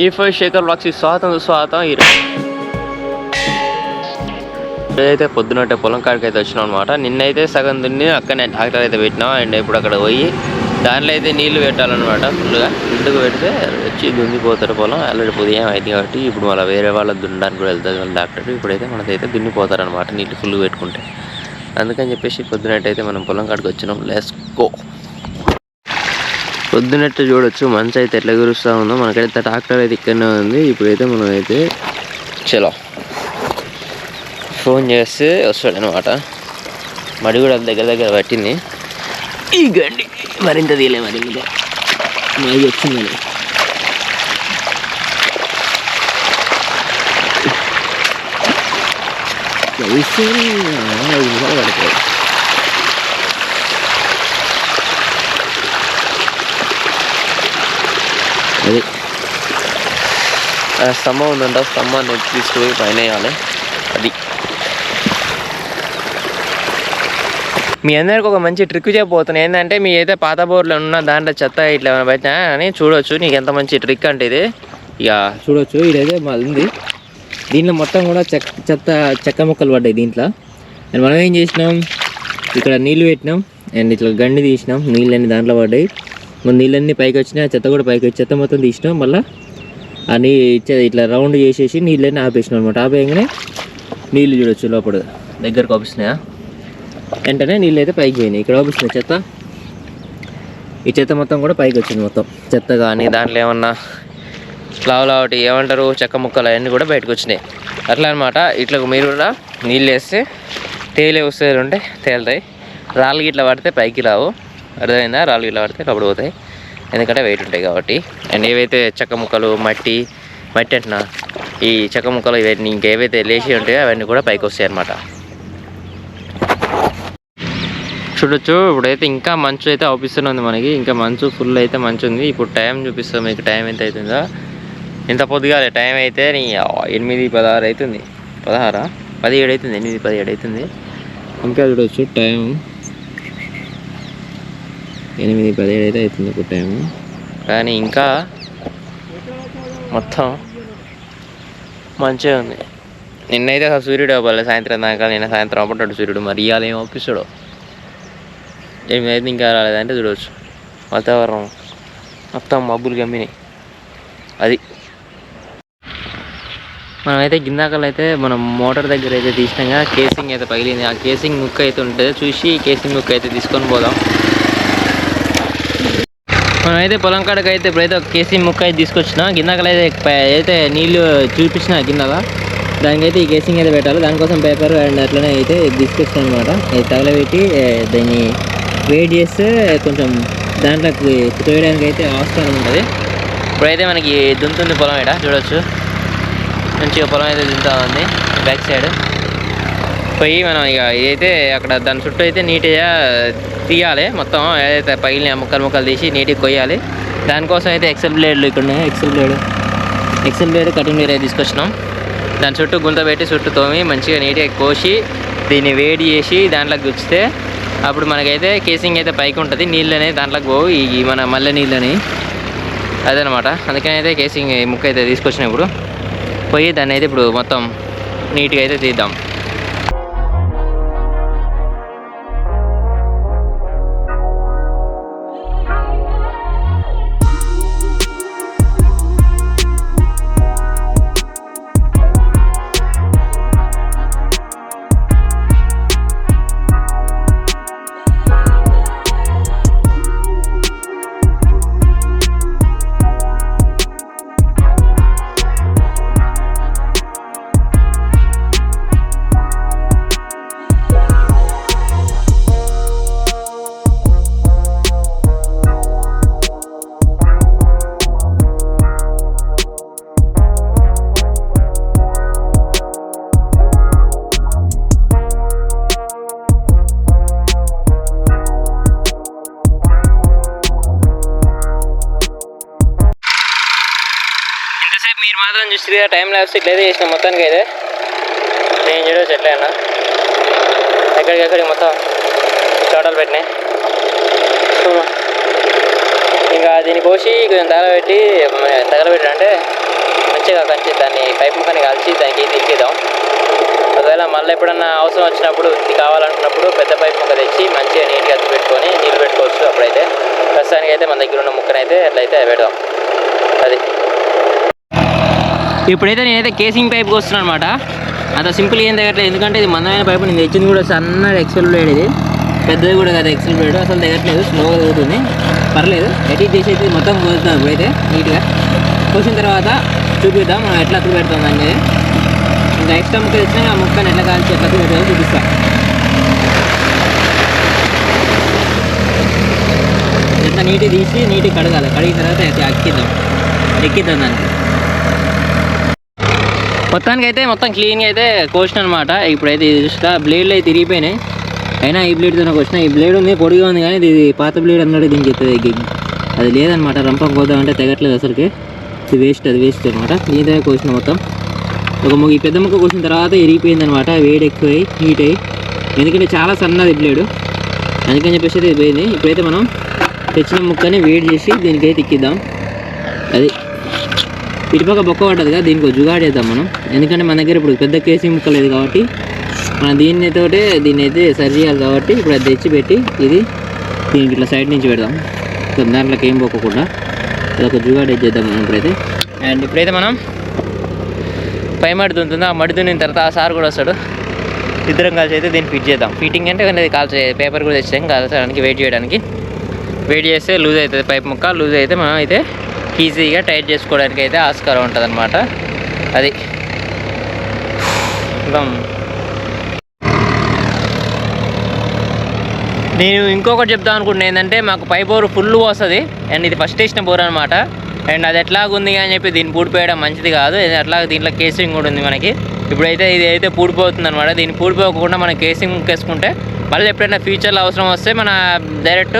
ఈ five Shekhar blocks స్వాగతం స్వాగతం ఈ అయితే పొద్దునట్టే పొలం కాడికి అయితే వచ్చినాం అనమాట నిన్నైతే సగం దున్ని అక్కడనే ట్రాక్టర్ అయితే పెట్టినాం. అండ్ ఇప్పుడు అక్కడ పోయి దాంట్లో అయితే నీళ్ళు పెట్టాలన్నమాట ఫుల్గా ఇంటికి పెడితే వచ్చి దున్నిపోతారు పొలం. ఆల్రెడీ ఉదయం అయింది కాబట్టి ఇప్పుడు మళ్ళీ వేరే వాళ్ళ దున్నడానికి కూడా వెళ్తుంది వాళ్ళ డాక్టర్. ఇప్పుడైతే మనకైతే దున్నిపోతారు అనమాట నీళ్ళు ఫుల్ పెట్టుకుంటే. అందుకని చెప్పేసి పొద్దునట్టయితే మనం పొలం కాడికి వచ్చినాం. Let's go. పొద్దునట్టు చూడొచ్చు? మంచి అయితే ఎట్లా కురుస్తూ ఉందో. మనకైతే ట్రాక్టర్ అయితే ఇక్కడనే ఉంది. ఇప్పుడైతే మనం అయితే చలో. ఫోన్ చేస్తే వస్తాడు అనమాట మడి కూడా దగ్గర దగ్గర పట్టింది. ఈ గండి మరింత తీయలే మరి ఇంకా. వచ్చిందని. పడుతుంది అది. స్తంభం ఉందంట స్తంభం స్తంభాన్ని ఎత్తి తీసుకుపోయి పైన వేయాలి. అది. మీ అందరికి ఒక మంచి ట్రిక్ చెప్పబోతున్నాను ఏంటంటే మీ అయితే పాత బోర్లు ఉన్న దాంట్లో చెత్త ఇట్లా ఏమైనా పెట్టినా అని చూడొచ్చు. నీకు ఎంత మంచి ట్రిక్ అంటే ఇది. ఇక చూడొచ్చు. ఇదైతే మాది ఉంది. దీంట్లో మొత్తం కూడా చెక్క చెత్త చెక్క ముక్కలు పడ్డాయి దీంట్లో. అండ్ మనం ఏం చేసినాం? ఇక్కడ నీళ్ళు పెట్టినాం. అండ్ ఇట్లా గండి తీసినాం. నీళ్ళన్నీ దాంట్లో పడ్డాయి. మన నీళ్ళన్నీ పైకి వచ్చినాయి ఆ చెత్త కూడా పైకి వచ్చి చెత్త మొత్తం తీసినాం. మళ్ళీ ఆ నీ ఇట్లా రౌండ్ చేసేసి నీళ్ళన్నీ ఆపేసినాం అనమాట ఆపేయగానే నీళ్ళు చూడొచ్చు లోపల. దగ్గరకు ఆపిస్తున్నాయా వెంటనే నీళ్ళు అయితే పైకి పోయినాయి. ఇక్కడ ఆపిస్తున్నాయి చెత్త. ఈ చెత్త మొత్తం కూడా పైకి వచ్చింది మొత్తం. చెత్త కానీ దాంట్లో ఏమన్నా లావులావటి ఏమంటారు చెక్క ముక్కలు అవన్నీ కూడా బయటకు వచ్చినాయి. అట్లా అనమాట ఇట్లా మీరు కూడా నీళ్ళు వేస్తే తేలే వస్తుంది ఉంటే తేలుతాయి. రాళ్ళు ఇట్లా పడితే పైకి రావు. అర్థమైందా? రాళ్ళు ఇలా పడితే లోపల పోతాయి. ఎందుకంటే వెయిట్ ఉంటాయి కాబట్టి. అండ్ ఏవైతే చెక్క ముక్కలు మట్టి మట్టి అంటున్నా ఈ చెక్క ముక్కలు ఇవన్నీ ఇంకేవైతే లేచి ఉంటాయో అవన్నీ కూడా పైకి వస్తాయి అన్నమాట. చూడొచ్చు. ఇప్పుడైతే ఇంకా మంచు అయితే అవుపిస్తూనే ఉంది మనకి. ఇంకా మంచు ఫుల్ అయితే మంచు ఉంది. ఇప్పుడు టైం చూపిస్తాం. మీకు టైం ఎంత అవుతుందో. ఇంత పొద్దుగాలే. టైం అయితే నీ ఎనిమిది పదహారు అవుతుంది. పదహారా? పదిహేడు అవుతుంది. ఎనిమిది పదిహేడు అవుతుంది. ఇంకా చూడొచ్చు. టైం ఎనిమిది పదిహేడు అయితే అవుతుంది ఇప్పుడు టైం కానీ ఇంకా మొత్తం మంచిగా ఉంది. నిన్నైతే అసలు సూర్యుడు అవ్వాలి సాయంత్రం దాకా నిన్న సాయంత్రం అవ్వబడ్డాడు సూర్యుడు మరి ఇవాళ ఏం ఒప్పిస్తాడో ఏమైతే ఇంకా రాలేదంటే చూడవచ్చు. వాతావరణం మొత్తం మబ్బులు గమ్మినాయి అది. మనమైతే గిందాకలు అయితే మనం మోటార్ దగ్గర అయితే తీసినాక కేసింగ్ అయితే పగిలింది. ఆ కేసింగ్ ముక్క అయితే ఉంటుంది చూసి కేసింగ్ ముక్క అయితే తీసుకొని పోదాం. మనమైతే పొలం కాడకి అయితే ఇప్పుడైతే ఒక కేసీ ముక్క అయితే తీసుకొచ్చిన గిందాకలు అయితే నీళ్ళు చూపించిన కిందగా దానికైతే ఈ కేసింగ్ అయితే పెట్టాలి. దానికోసం పేపర్ అండ్ అట్లనే అయితే తీసుకొచ్చిన అనమాట ఇది తగలబెట్టి దాన్ని వెయిట్ చేస్తే కొంచెం దాంట్లోకి చుట్టవేయడానికి అయితే ఆస్కారం ఉంటుంది. ఇప్పుడైతే మనకి దుంతుంది పొలం ఇక్కడ చూడొచ్చు. మంచిగా పొలం అయితే దుంతా ఉంది బ్యాక్ సైడ్. పోయి మనం ఇక ఇదైతే అక్కడ దాని చుట్టూ అయితే నీట్గా తీయాలి. మొత్తం ఏదైతే పగిలిన ముక్కలు ముక్కలు తీసి నీట్గా కొయ్యాలి. దానికోసం అయితే ఎక్సెల్ బ్లేడ్లు ఇక్కడ ఉన్నాయి. Excel blade Excel blade cutting blade అయితే తీసుకొచ్చినాం. దాని చుట్టూ గుంత పెట్టి చుట్టూ తోమి మంచిగా నీట్గా కోసి దీన్ని వేడి చేసి దాంట్లోకి గుచ్చితే అప్పుడు మనకైతే కేసింగ్ అయితే పైకి ఉంటుంది. నీళ్ళు దాంట్లోకి పోవు. ఈ మన మల్లె నీళ్ళని అదనమాట. అందుకని అయితే కేసింగ్ ముక్క అయితే తీసుకొచ్చినప్పుడు పోయి దాన్ని అయితే ఇప్పుడు మొత్తం నీట్గా అయితే తీద్దాం. మీరు టైం లాప్స్ ఇట్లయితే చేసిన మొత్తానికి అయితే. నేను చూడవచ్చు ఎట్లయినా. ఎక్కడికి మొత్తం టోటల్ పెట్టినాయి. ఇంకా దీన్ని కోసి కొంచెం తగలబెట్టి తగలబెట్టి అంటే మంచిగా కంచి దాన్ని పైపు ముఖాన్ని కాల్చి దానికి తిప్పిద్దాం ఒకవేళ మళ్ళీ ఎప్పుడన్నా అవసరం వచ్చినప్పుడు ఇది కావాలనుకున్నప్పుడు పెద్ద పైపు ముక్క తెచ్చి మంచిగా నీట్గా ఎత్తి పెట్టుకొని నీళ్ళు పెట్టుకోవచ్చు అప్పుడైతే. ప్రస్తుతానికి అయితే మన దగ్గర ఉన్న ముక్కనైతే అట్లయితే పెడదాం. అది. ఇప్పుడైతే నేనైతే కేసింగ్ పైప్కి వస్తున్నాను అనమాట అంత సింపుల్ ఏం తగ్గట్లేదు. ఎందుకంటే ఇది మందమైన పైపు నేను తెచ్చింది కూడా సన్న ఎక్సెల్ బ్లేడ్ ఇది పెద్దది కూడా కదా ఎక్సెల్ బ్లేడ్ అసలు తగ్గట్లేదు. స్లోగా తగ్గుతుంది. పర్లేదు. ఎడిట్ చేసేది మొత్తం కోస్తాం ఇప్పుడైతే. నీట్గా కోసిన తర్వాత చూపిద్దాం. మనం ఎట్లా అతుకు పెడతాం అనేది. ఇంకా ఎక్స్ట్రా ముక్క తెచ్చినా ఆ ముక్కని ఎట్లా కాల్చి ఎట్లా అతుకు పెడతామో చూపిస్తాం. ఎట్లా నీట్గా తీసి నీట్గా కడగాలి. కడిగిన తర్వాత అయితే ఎక్కిద్దాం ఎక్కిద్దాం దానికి. మొత్తానికి అయితే మొత్తం క్లీన్గా అయితే కోసిన అనమాట ఇప్పుడైతే ఇది చూస్తా బ్లేడ్లు అయితే తిరిగిపోయినాయి. అయినా ఈ బ్లేడ్తోనే కోసిన. ఈ బ్లేడ్ ఉంది పొడిగా ఉంది కానీ ఇది పాత బ్లేడ్ అన్నాడు దీనికి చెప్తుంది అది లేదనమాట రంపం పోదామంటే తెగట్లేదు అసలుకి. ఇది వేస్ట్ అది వేస్ట్ అనమాట. దీనితో కోసిన మొత్తం. ఒక ముగ్గు ఈ పెద్ద ముక్క కోసిన తర్వాత ఇరిగిపోయింది అనమాట వేడి ఎక్కువై హీట్ అయ్యి ఎందుకంటే చాలా సన్నది బ్లేడు అందుకని చెప్పేసి అయితే ఇది పోయింది. ఇప్పుడైతే మనం తెచ్చిన ముక్కని వేడి చేసి దీనికైతే ఎక్కిద్దాం. అది ఇటుపక్క బొక్క పడ్డది కదా దీనికి ఒక జుగాడు వేద్దాం మనం. ఎందుకంటే మన దగ్గర ఇప్పుడు పెద్ద కేసీ ముక్క లేదు కాబట్టి మనం దీన్నితోటే దీన్ని అయితే సరి చేయాలి కాబట్టి ఇప్పుడు అది తెచ్చిపెట్టి ఇది దీనికి ఇట్లా సైడ్ నుంచి పెడదాం. దాంట్లోకి ఏం పోకుండా ఇది జుగాడు వేసేద్దాం మనం ఇప్పుడైతే. అండ్ ఇప్పుడైతే మనం పై మడి దుంతుంది ఆ మడి దున్నిన తర్వాత ఆ సార్ కూడా వస్తాడు. ఇద్దరం కలిసి అయితే దీన్ని ఫిట్ చేద్దాం. ఫిట్టింగ్ అంటే కానీ కాల్చే పేపర్ కూడా తెచ్చాం కాల్చడానికి వెయిట్ చేయడానికి. వెయిట్ చేస్తే లూజ్ అవుతుంది పైప్ ముక్క లూజ్ అయితే మనం అయితే ఈజీగా టైట్ చేసుకోవడానికి అయితే ఆస్కారం ఉంటుంది అనమాట అది నేను ఇంకొకటి చెప్తాను అనుకుంటున్నా ఏంటంటే మాకు పై బోర్ ఫుల్ వస్తుంది అండ్ ఇది ఫస్ట్ వేసిన బోర్ అనమాట అండ్ అది ఎట్లాగుంది అని చెప్పి దీన్ని పూడిపోయడం మంచిది కాదు. అట్లా దీంట్లో కేసింగ్ కూడా ఉంది మనకి. ఇప్పుడైతే ఇది అయితే పూడిపోతుంది అనమాట దీన్ని పూడిపోకుండా మనం కేసింగ్ వేసుకుంటే మళ్ళీ ఎప్పుడైనా ఫ్యూచర్లో అవసరం వస్తే మన డైరెక్ట్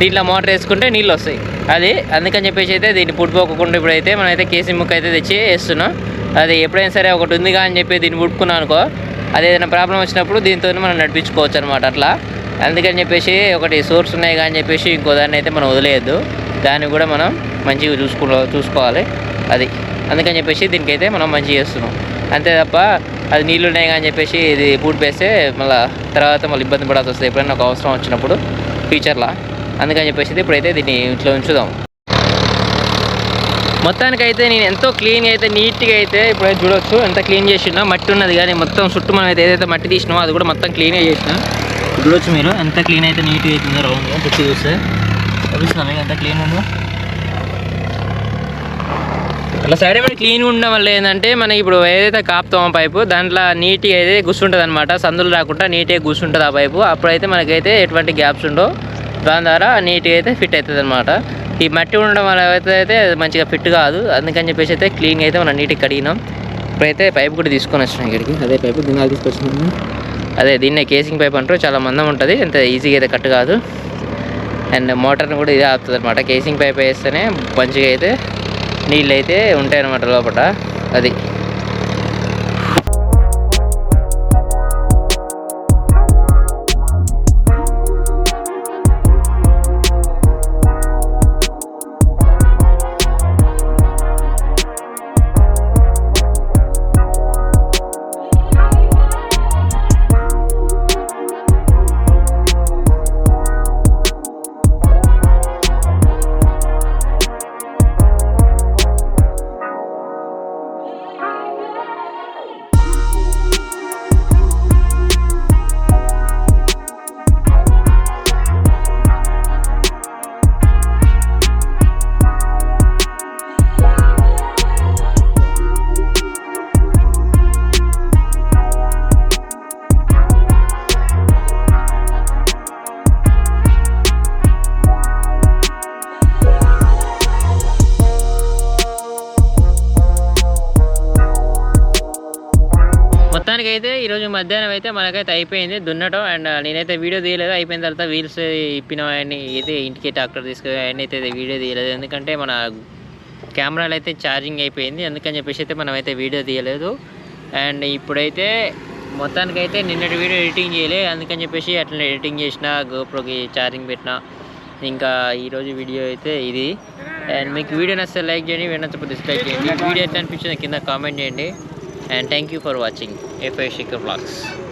దీంట్లో మోటార్ వేసుకుంటే నీళ్ళు వస్తాయి. అది అందుకని చెప్పేసి అయితే దీన్ని పుడిపోకుండా ఇప్పుడైతే మనం అయితే కేసీ ముక్క అయితే తెచ్చి వేస్తున్నాం. అది ఎప్పుడైనా సరే ఒకటి ఉందిగా అని చెప్పి దీన్ని పుట్టుకున్నాం అనుకో అది ఏదైనా ప్రాబ్లం వచ్చినప్పుడు దీంతో మనం నడిపించుకోవచ్చు అనమాట అట్లా. అందుకని చెప్పేసి ఒకటి సోర్స్ ఉన్నాయి కానీ చెప్పేసి ఇంకో దాన్ని అయితే మనం వదిలేయద్దు. దాన్ని కూడా మనం మంచిగా చూసుకో చూసుకోవాలి. అది అందుకని చెప్పేసి దీనికైతే మనం మంచిగా చేస్తున్నాం. అంతే తప్ప అది నీళ్ళు ఉన్నాయి కానీ చెప్పేసి ఇది పూడిపేస్తే మళ్ళీ తర్వాత మళ్ళీ ఇబ్బంది పడాల్సి వస్తుంది. ఎప్పుడైనా ఒక అవసరం వచ్చినప్పుడు ఫ్యూచర్లో. అందుకని చెప్పేసి ఇప్పుడైతే దీన్ని ఇంట్లో ఉంచుదాం. మొత్తానికైతే నేను ఎంతో క్లీన్గా అయితే నీట్గా అయితే ఇప్పుడైతే చూడొచ్చు. ఎంత క్లీన్ చేసినా మట్టి ఉన్నది కానీ మొత్తం చుట్టూ మనం అయితే ఏదైతే మట్టి తీసినామో అది కూడా మొత్తం క్లీన్గా చేసినా. చూడొచ్చు మీరు ఎంత క్లీన్ అయితే నీట్గా అవుతుందో రౌండ్గా చుట్టూ చూస్తే. చూపిస్తున్నాం మీకు ఎంత క్లీన్ ఉందో. అలా సైడ్ ఏమైనా క్లీన్గా ఉండడం వల్ల ఏంటంటే మనకి ఇప్పుడు ఏదైతే కాపుతామో పైపు దాంట్లో నీట్గా అయితే గుస్తుంటుంది అనమాట సందులు రాకుండా నీట్గా గుస్తుంటుంది ఆ పైపు. అప్పుడైతే మనకైతే ఎటువంటి గ్యాప్స్ ఉండవు. దాని ద్వారా నీట్గా అయితే ఫిట్ అవుతుంది అనమాట ఈ మట్టి ఉండడం వల్ల అయితే మంచిగా ఫిట్ కాదు. అందుకని చెప్పేసి అయితే క్లీన్గా అయితే మనం నీట్గా కడిగినాం. ఇప్పుడైతే పైపు కూడా తీసుకొని వచ్చినాం ఇక్కడికి. అదే పైపు దినాలు తీసుకొచ్చినాము. అదే దీన్నే కేసింగ్ పైప్ అంటారు. చాలా మందం ఉంటుంది. అంత ఈజీగా అయితే కట్ కాదు. అండ్ మోటార్ని కూడా ఇదే ఆపుతుంది అనమాట కేసింగ్ పైప్ వేస్తేనే మంచిగా అయితే నీళ్ళు అయితే ఉంటాయి అనమాట లోపల అది అయితే ఈరోజు మధ్యాహ్నం అయితే మనకైతే అయిపోయింది దున్నటం అండ్ నేనైతే వీడియో తీయలేదు. అయిపోయిన తర్వాత వీల్స్ ఇప్పిన అవన్నీ అయితే ఇంటికి ట్రాక్టర్ తీసుకుని అయితే వీడియో తీయలేదు. ఎందుకంటే మన కెమెరాలు అయితే ఛార్జింగ్ అయిపోయింది. అందుకని చెప్పేసి అయితే మనం అయితే వీడియో తీయలేదు. అండ్ ఇప్పుడైతే మొత్తానికైతే నిన్నటి వీడియో ఎడిటింగ్ చేయలే. అందుకని చెప్పేసి అట్లా ఎడిటింగ్ చేసిన గోప్రోకి ఛార్జింగ్ పెట్టిన. ఇంకా ఈరోజు వీడియో అయితే ఇది. అండ్ మీకు వీడియో నచ్చితే లైక్ చేయండి వీడియో డిస్లైక్ చేయండి. వీడియో అయితే అనిపించింది కింద కామెంట్ చేయండి. And thank you for watching. FA Shaker Vlogs.